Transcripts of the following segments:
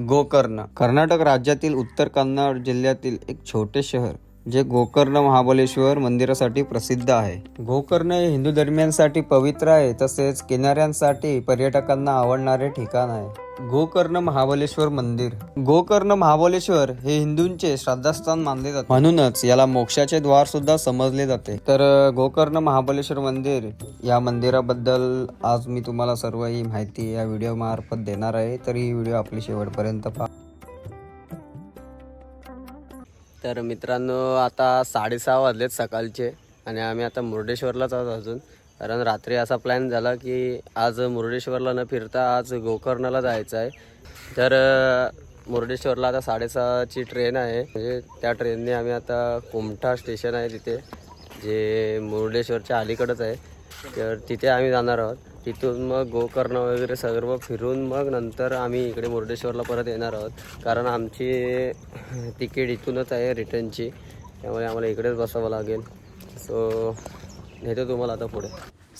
गोकर्ण. कर्नाटक राज्यातील उत्तर कन्नड जिल्ह्यातील एक छोटे शहर. जे गोकर्ण महाबलेश्वर मंदिरासाठी प्रसिद्ध आहे. गोकर्ण हे हिंदू धर्मियांसाठी पवित्र आहे तसेच किनाऱ्यांसाठी पर्यटकांना आवडणारे ठिकाण आहे. गोकर्ण महाबलेश्वर मंदिर. गोकर्ण महाबलेश्वर हे हिंदूंचे श्रद्धास्थान मानले जाते. म्हणूनच याला मोक्षाचे द्वार सुद्धा समजले जाते. तर गोकर्ण महाबलेश्वर मंदिर या मंदिराबद्दल आज मी तुम्हाला सर्व ही माहिती या व्हिडिओ मार्फत देणार आहे. तर ही व्हिडिओ आपली शेवटपर्यंत पहा. तर मित्रांनो आता साडेसहा वाजलेत सकाळचे आणि आम्ही आता मुर्डेश्वरलाच आहोत अजून. कारण रात्री असा प्लॅन झाला की आज मुर्डेश्वरला न फिरता आज गोकर्णाला जायचं आहे. तर मुर्डेश्वरला आता साडेसहाची ट्रेन आहे. म्हणजे त्या ट्रेनने आम्ही आता कुमठा स्टेशन आहे तिथे जे मुर्डेश्वरच्या अलीकडंच आहे. तर तिथे आम्ही जाणार आहोत. तिथून मग गोकर्ण वगैरे सर्व फिरून मग नंतर आम्ही इकडे मुर्डेश्वरला परत येणार आहोत. कारण आमची तिकीट इथूनच आहे रिटर्नची. त्यामुळे आम्हाला इकडेच बसावं लागेल. सो नेतो तुम्हाला आता पुढे.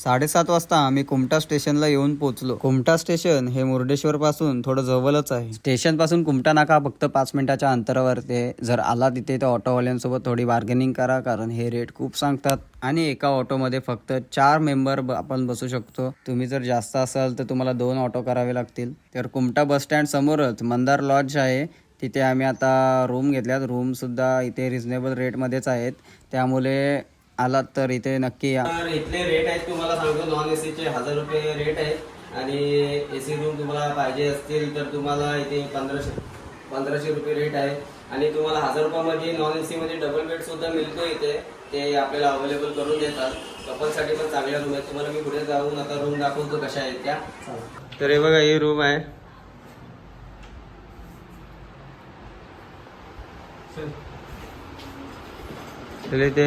साडेसात वाजता आम्ही कुमटा स्टेशनला येऊन पोहोचलो. कुमटा स्टेशन हे मुर्डेश्वर पासून थोडं जवळच आहे. स्टेशनपासून कुमटा नाका फक्त पाच मिनिटाच्या अंतरावरती आहे जर आला तिथे तर ऑटोवाल्यांसोबत थोडी बार्गेनिंग करा कारण हे रेट खूप सांगतात. आणि एका ऑटोमध्ये फक्त चार मेंबर ब- आपण बसू शकतो. तुम्ही जर जास्त असाल तर तुम्हाला दोन ऑटो करावे लागतील. तर कुमटा बस स्टँड समोरच मंदार लॉज आहे. तिथे आम्ही आता रूम घेतल्यात. रूमसुद्धा इथे रिझनेबल रेटमध्येच आहेत. त्यामुळे आलात तर इथे नक्की या. तर इथले रेट आहेत तुम्हाला सांगतो नॉन ए सीचे हजार रुपये रेट आहेत. आणि ए सी रूम तुम्हाला पाहिजे असतील तर तुम्हाला इथे पंधराशे पंधराशे रुपये रेट आहे. आणि तुम्हाला हजार रुपयामध्ये नॉन ए सीमध्ये डबल बेड सुद्धा मिळतो इथे. ते आपल्याला अवेलेबल करून देतात. कपलसाठी पण चांगल्या रूम आहेत. तुम्हाला मी पुढे जाऊन आता रूम दाखवतो कशा आहेत त्या. तर हे बघा हे रूम आहे. ते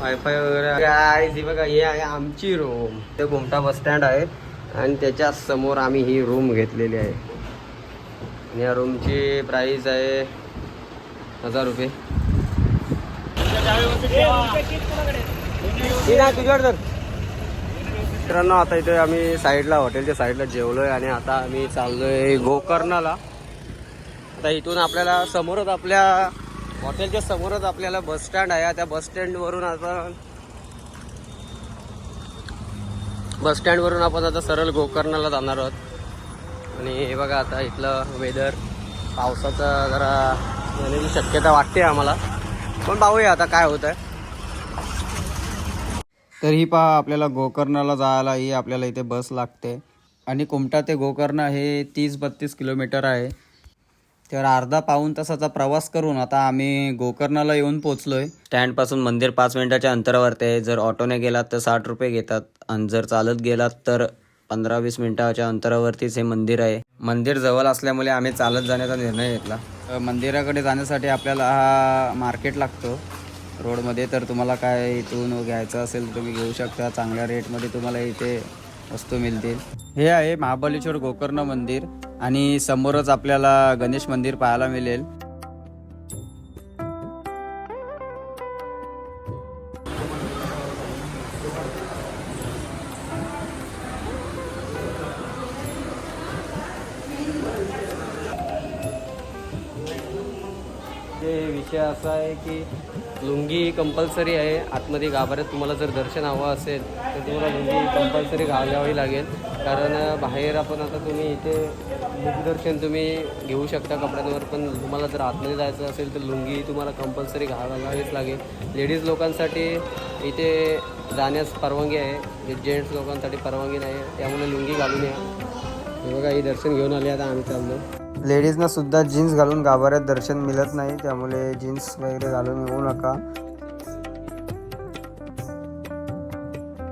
वायफाय वगैरे आहे. ही बघा हे आहे आमची रूम ते घुमटा बस स्टँड आहे आणि त्याच्यासमोर आम्ही ही रूम घेतलेली आहे. आणि या रूमची प्राईस आहे हजार रुपये. मित्रांनो आता इथे आम्ही साईडला हॉटेलच्या साईडला जेवलोय आणि आता आम्ही चाललोय गोकर्णाला. आता इथून आपल्याला समोरच आपल्या हॉटेलच्या समोरच आपल्याला बस स्टँड आहे. त्या बस स्टँड वरून आता बस स्टँड वरून आपण आता सरळ गोकर्णाला जाणार आहोत. आणि हे बघा आता इथलं वेदर पावसाचा जरा येण्याची शक्यता वाटते आम्हाला. पण पाहूया आता काय होत आहे तर ही पहा आपल्याला गोकर्णाला जायला ही आपल्याला इथे बस लागते. आणि कुमटा ते गोकर्ण हे तीस बत्तीस किलोमीटर आहे. तर अर्धा पाऊण तासाचा प्रवास करून आता आम्ही गोकर्णाला येऊन पोचलोय. स्टँडपासून मंदिर पाच मिनिटाच्या अंतरावरती आहे. जर ऑटोने गेलात तर साठ रुपये घेतात आणि जर चालत गेलात तर पंधरा वीस मिनिटाच्या अंतरावरतीच हे मंदिर आहे. मंदिर जवळ असल्यामुळे आम्ही चालत जाण्याचा निर्णय घेतला. मंदिराकडे जाण्यासाठी आपल्याला हा मार्केट लागतो. रोडमध्ये तर तुम्हाला काय इथून घ्यायचं असेल तर तुम्ही घेऊ शकता. चांगल्या रेटमध्ये तुम्हाला इथे वस्तू मिळतील. हे आहे महाबलेश्वर गोकर्ण मंदिर. आणि समोरच आपल्याला गणेश मंदिर पाहायला मिळेल. असं आहे की लुंगी कंपल्सरी आहे. आतमध्ये गाभाऱ्यात तुम्हाला जर दर्शन हवं असेल तर तुम्हाला लुंगी कंपल्सरी घालावी लागेल. कारण बाहेर आपण आता तुम्ही इथे मुखदर्शन तुम्ही घेऊ शकता कपड्यांवर पण तुम्हाला जर आतमध्ये जायचं असेल तर लुंगी तुम्हाला कंपल्सरी घालावीच लागेल. लेडीज लोकांसाठी इथे जाण्यास परवानगी आहे. जेंट्स लोकांसाठी परवानगी नाही. त्यामुळे लुंगी घालून या. बघा हे दर्शन घेऊन आले आता आम्ही चाललो. लेडीजना सुद्धा जीन्स घालून गाभाऱ्यात दर्शन मिळत नाही त्यामुळे जीन्स वगैरे घालून येऊ नका.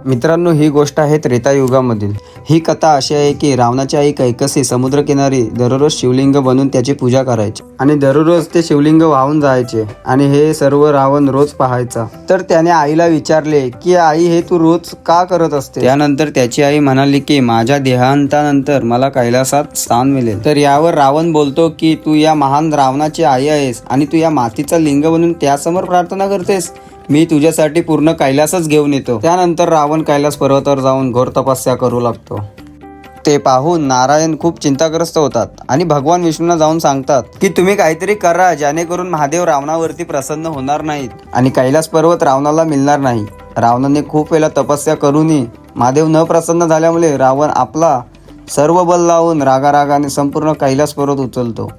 मित्रांनो ही गोष्ट आहे त्रेतायुगामधील ही कथा अशी आहे की रावणाची आई कैकसी समुद्रकिनारी दररोज शिवलिंग बनून त्याची पूजा करायची. आणि दररोज ते शिवलिंग वाहून जायचे आणि हे सर्व रावण रोज पाहायचा. तर त्याने आईला विचारले की आई हे तू रोज का करत असते त्यानंतर त्याची आई म्हणाली की माझ्या देहांतानंतर मला कैलासात स्थान मिळेल. तर यावर रावण बोलतो की तू या महान रावणाची आई आहेस आणि तू या मातीचा लिंग बनून त्यासमोर प्रार्थना करतेस. मी तुझ्यासाठी पूर्ण कैलासच घेऊन येतो. त्यानंतर रावण कैलास पर्वतावर जाऊन घोर तपस्या करू लागतो. ते पाहून नारायण खूप चिंताग्रस्त होतात आणि भगवान विष्णूंना जाऊन सांगतात की तुम्ही काहीतरी करा जेणेकरून महादेव रावणावरती प्रसन्न होणार नाहीत आणि कैलास पर्वत रावणाला मिळणार नाही. रावणाने खूप वेळा तपस्या करूनही महादेव न प्रसन्न झाल्यामुळे रावण आपला सर्व बल लावून रागारागाने संपूर्ण कैलास पर्वत उचलतो.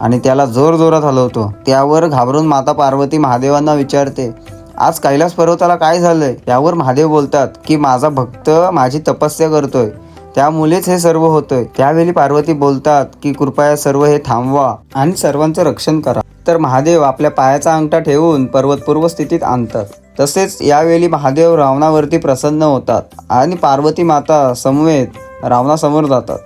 आणि त्याला जोर जोरात हलवतो. त्यावर घाबरून माता पार्वती महादेवांना विचारते आज कैलास पर्वताला काय झालंय त्यावर महादेव बोलतात की माझा भक्त माझी तपस्या करतोय. त्यामुळेच हे सर्व होतंय त्यावेळी पार्वती बोलतात की कृपया सर्व हे थांबवा आणि सर्वांचं रक्षण करा तर महादेव आपल्या पायाचा अंगठा ठेवून पर्वत पूर्व स्थितीत आणतात. तसेच यावेळी महादेव रावणावरती प्रसन्न होतात आणि पार्वती माता समवेत रावणासमोर जातात.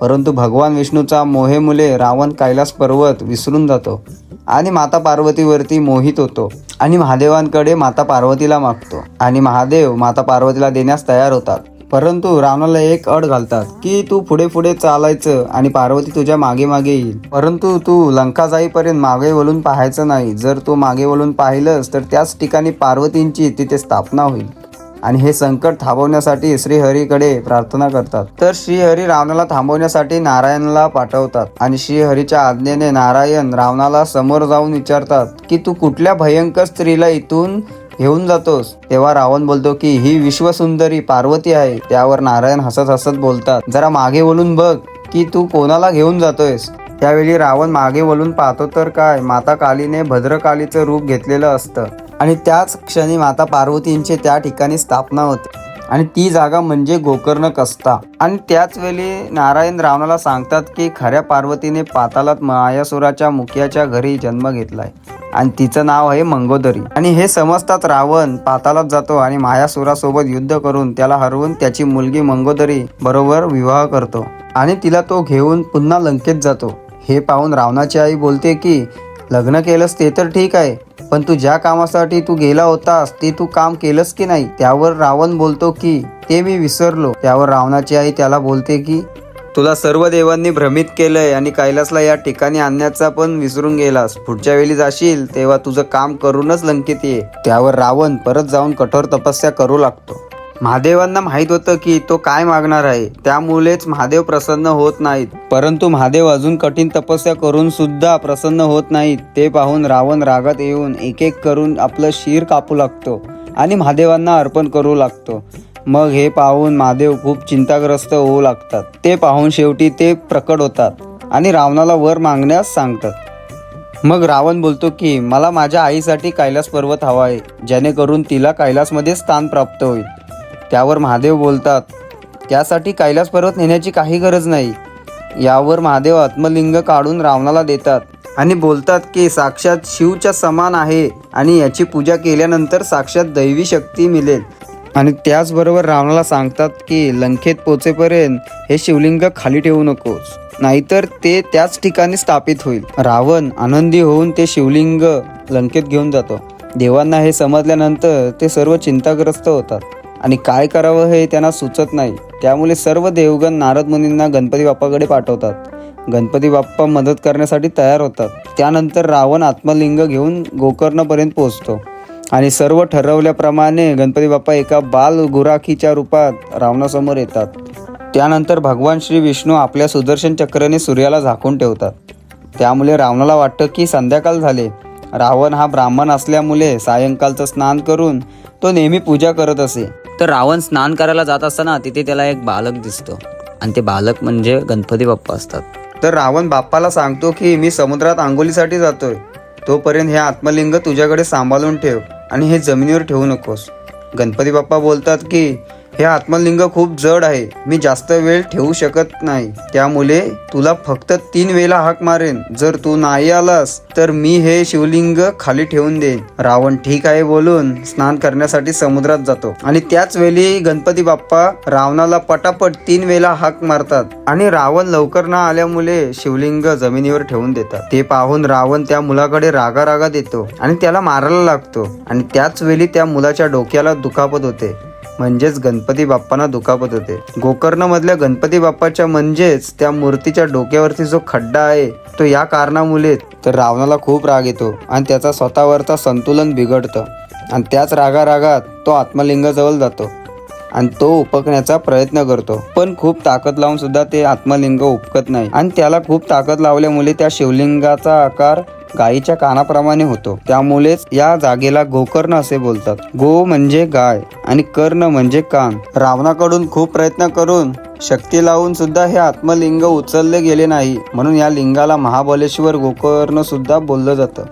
परंतु भगवान विष्णूचा मोहेमुळे रावण कैलास पर्वत विसरून जातो आणि माता पार्वतीवरती मोहित होतो आणि महादेवांकडे माता पार्वतीला मागतो. आणि महादेव माता पार्वतीला देण्यास तयार होतात. परंतु रावणाला एक अड घालतात की तू पुढे पुढे चालायचं आणि पार्वती तुझ्या मागे मागे येईल. परंतु तू लंका जाईपर्यंत मागे वळून पाहायचं नाही. जर तू मागे वळून पाहिलंस तर त्याच ठिकाणी पार्वतींची तिथे स्थापना होईल. आणि हे संकट थांबवण्यासाठी श्रीहरीकडे प्रार्थना करतात. तर श्रीहरी रावणाला थांबवण्यासाठी नारायणला पाठवतात आणि श्रीहरीच्या आज्ञेने नारायण रावणाला समोर जाऊन विचारतात की तू कुठल्या भयंकर स्त्रीला इथून घेऊन जातोस? तेव्हा रावण बोलतो की ही विश्वसुंदरी पार्वती आहे त्यावर नारायण हसत हसत बोलतात. जरा मागे बोलून बघ की तू कोणाला घेऊन जातोयस. त्यावेळी रावण मागे वळून पाहतो तर काय माता कालीने भद्रकालीचं रूप घेतलेलं असतं. आणि त्याच क्षणी माता पार्वतींची त्या ठिकाणी स्थापना होते. आणि ती जागा म्हणजे गोकर्ण कस्ता आणि त्याच वेळी नारायण रावणाला सांगतात की खऱ्या पार्वतीने पातालात मायासुराच्या मुखियाच्या घरी जन्म घेतलाय. आणि तिचं नाव आहे मंगोदरी. आणि हे समजतात रावण पातालात जातो आणि मायासुरासोबत युद्ध करून त्याला हरवून त्याची मुलगी मंगोदरी बरोबर विवाह करतो. आणि तिला तो घेऊन पुन्हा लंकेत जातो. हे पाहून रावणाची आई बोलते की लग्न केलंस ते तर ठीक आहे पण तू ज्या कामासाठी तू गेला होतास ते तू काम केलंस की नाही त्यावर रावण बोलतो की ते मी विसरलो. त्यावर रावणाची आई त्याला बोलते की तुला सर्व देवांनी भ्रमित केलंय आणि कैलासला या ठिकाणी आणण्याचा पण विसरून गेलास. पुढच्या वेळी जाशील तेव्हा तुझं काम करूनच लंकेत ये. त्यावर रावण परत जाऊन कठोर तपस्या करू लागतो. महादेवांना माहीत होतं की तो काय मागणार आहे. त्यामुळेच महादेव प्रसन्न होत नाहीत. परंतु महादेव अजून कठीण तपस्या करून सुद्धा प्रसन्न होत नाहीत. ते पाहून रावण रागात येऊन एक एक करून आपलं शिर कापू लागतो आणि महादेवांना अर्पण करू लागतो. मग हे पाहून महादेव खूप चिंताग्रस्त होऊ लागतात. ते पाहून शेवटी ते प्रकट होतात आणि रावणाला वर मागण्यास सांगतात. मग रावण बोलतो की मला माझ्या आईसाठी कैलास पर्वत हवा आहे जेणेकरून तिला कैलासमध्ये स्थान प्राप्त होईल. त्यावर महादेव बोलतात त्यासाठी कैलास पर्वत नेण्याची काही गरज नाही. यावर महादेव आत्मलिंग काढून रावणाला देतात आणि बोलतात की साक्षात शिवच्या समान आहे आणि याची पूजा केल्यानंतर साक्षात दैवी शक्ती मिळेल आणि त्याचबरोबर रावणाला सांगतात की लंकेत पोचेपर्यंत हे शिवलिंग खाली ठेवू नकोस नाहीतर ते त्याच ठिकाणी स्थापित होईल. रावण आनंदी होऊन ते शिवलिंग लंकेत घेऊन जातो. देवांना हे समजल्यानंतर ते सर्व चिंताग्रस्त होतात. आणि काय करावं हे त्यांना सुचत नाही. त्यामुळे सर्व देवगण नारद मुनींना गणपती बाप्पाकडे पाठवतात. गणपती बाप्पा मदत करण्यासाठी तयार होतात. त्यानंतर रावण आत्मलिंग घेऊन गोकर्णपर्यंत पोहोचतो. आणि सर्व ठरवल्याप्रमाणे गणपती बाप्पा एका बाल गुराखीच्या रूपात रावणासमोर येतात. त्यानंतर भगवान श्री विष्णू आपल्या सुदर्शन चक्राने सूर्याला झाकून ठेवतात. त्यामुळे रावणाला वाटतं की संध्याकाळ झाले. रावण हा ब्राह्मण असल्यामुळे सायंकाळचं स्नान करून तो नेहमी पूजा करत असे. तर रावण स्नान करायला जात असताना तिथे त्याला एक बालक दिसतो. आणि ते बालक म्हणजे गणपती बाप्पा असतात. तर रावण बाप्पाला सांगतो की मी समुद्रात आंघोलीसाठी जातोय. तोपर्यंत हे आत्मलिंग तुझ्याकडे सांभाळून ठेव आणि हे जमिनीवर ठेवू नकोस. गणपती बाप्पा बोलतात की हे आत्मलिंग खूप जड आहे. मी जास्त वेळ ठेवू शकत नाही. त्यामुळे तुला फक्त तीन वेळा हाक मारेन. जर तू नाही आलास तर मी हे शिवलिंग खाली ठेवून देईन. रावण ठीक आहे बोलून स्नान करण्यासाठी समुद्रात जातो. आणि त्याच वेळी गणपती बाप्पा रावणाला पटापट तीन वेळा हाक मारतात. आणि रावण लवकर न आल्यामुळे शिवलिंग जमिनीवर ठेवून देतात. ते पाहून रावण त्या मुलाकडे रागा रागा देतो आणि त्याला मारायला लागतो. आणि त्याच वेळी त्या मुलाच्या डोक्याला दुखापत होते. म्हणजेच गणपती बाप्पांना दुखापत होते. गोकर्ण मधल्या गणपती बाप्पाच्या म्हणजेच त्या मूर्तीच्या डोक्यावरती जो खड्डा आहे तो या कारणामुळे तर रावणाला खूप राग येतो आणि त्याचा स्वतःवरचा संतुलन बिघडतं. आणि त्याच रागा रागात तो आत्मलिंगाजवळ जातो आणि तो उपकण्याचा प्रयत्न करतो. पण खूप ताकद लावून सुद्धा ते आत्मलिंग उपकत नाही. आणि त्याला खूप ताकद लावल्यामुळे त्या शिवलिंगाचा आकार गायीच्या कानाप्रमाणे होतो. त्यामुळेच या जागेला गोकर्ण असे बोलतात. गो म्हणजे गाय आणि कर्ण म्हणजे कान. रावणाकडून खूप प्रयत्न करून शक्ती लावून सुद्धा हे आत्मलिंग उचलले गेले नाही. म्हणून या लिंगाला महाबलेश्वर गोकर्ण सुद्धा बोललं जातं.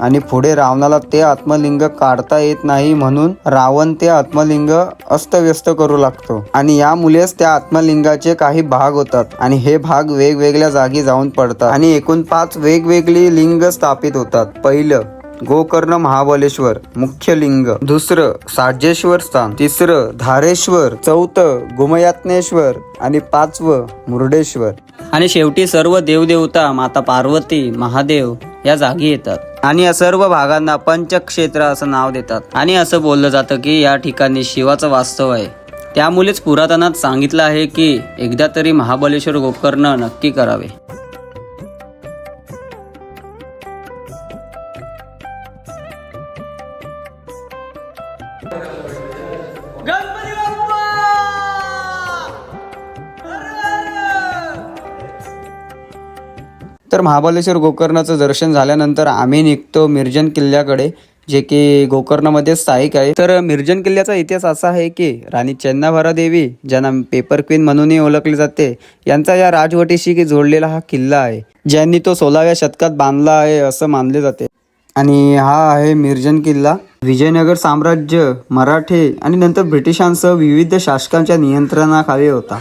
आणि पुढे रावणाला ते आत्मलिंग काढता येत नाही म्हणून रावण ते आत्मलिंग अस्तव्यस्त करू लागतो. आणि यामुळेच त्या आत्मलिंगाचे काही भाग होतात. आणि हे भाग वेगवेगळ्या जागी जाऊन पडतात. आणि एकूण पाच वेगवेगळी लिंग स्थापित होतात. पहिलं गोकर्ण महाबलेश्वर मुख्य लिंग. दुसरं साजेश्वर स्थान. तिसरं धारेश्वर. चौथं गुमयात्नेश्वर. आणि पाचवं मुर्डेश्वर. आणि शेवटी सर्व देवदेवता माता पार्वती महादेव या जागी येतात. आणि या सर्व भागांना पंचक्षेत्र असं नाव देतात. आणि असं बोललं जातं की या ठिकाणी शिवाचं वास्तव आहे. त्यामुळेच पुरातनात सांगितलं आहे की एकदा तरी महाबलेश्वर गोकर्ण नक्की करावे. तर महाबलेश्वर गोकर्णाचं दर्शन झाल्यानंतर आम्ही निघतो मिर्जन किल्ल्याकडे जे की गोकर्णामध्ये स्थायिक आहे. तर मिर्जन किल्ल्याचा इतिहास असा आहे की राणी चेन्नाभरा देवी ज्यांना पेपर क्वीन म्हणूनही ओळखले जाते यांचा या राजवटीशी जोडलेला हा किल्ला आहे ज्यांनी तो सोळाव्या शतकात बांधला आहे असं मानले जाते. आणि हा आहे मिर्जन किल्ला. विजयनगर साम्राज्य मराठे आणि नंतर ब्रिटिशांसह विविध शासकांच्या नियंत्रणाखाली होता.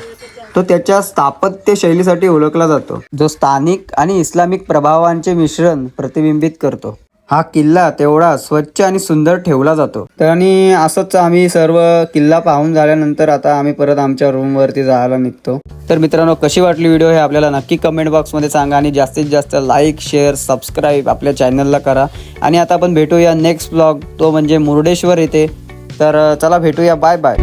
तो त्याच्या स्थापत्य शैलीसाठी ओळखला जातो जो स्थानिक आणि इस्लामिक प्रभावांचे मिश्रण प्रतिबिंबित करतो. हा किल्ला तेवढा स्वच्छ आणि सुंदर ठेवला जातो. तर आणि असंच आम्ही सर्व किल्ला पाहून झाल्यानंतर आता आम्ही परत आमच्या रूमवरती जायला निघतो. तर मित्रांनो कशी वाटली व्हिडिओ हे आपल्याला नक्की कमेंट बॉक्समध्ये सांगा आणि जास्तीत जास्त लाईक शेअर सबस्क्राईब आपल्या चॅनलला करा. आणि आता आपण भेटूया नेक्स्ट ब्लॉग तो म्हणजे मुर्डेश्वर येथे. तर चला भेटूया. Bye bye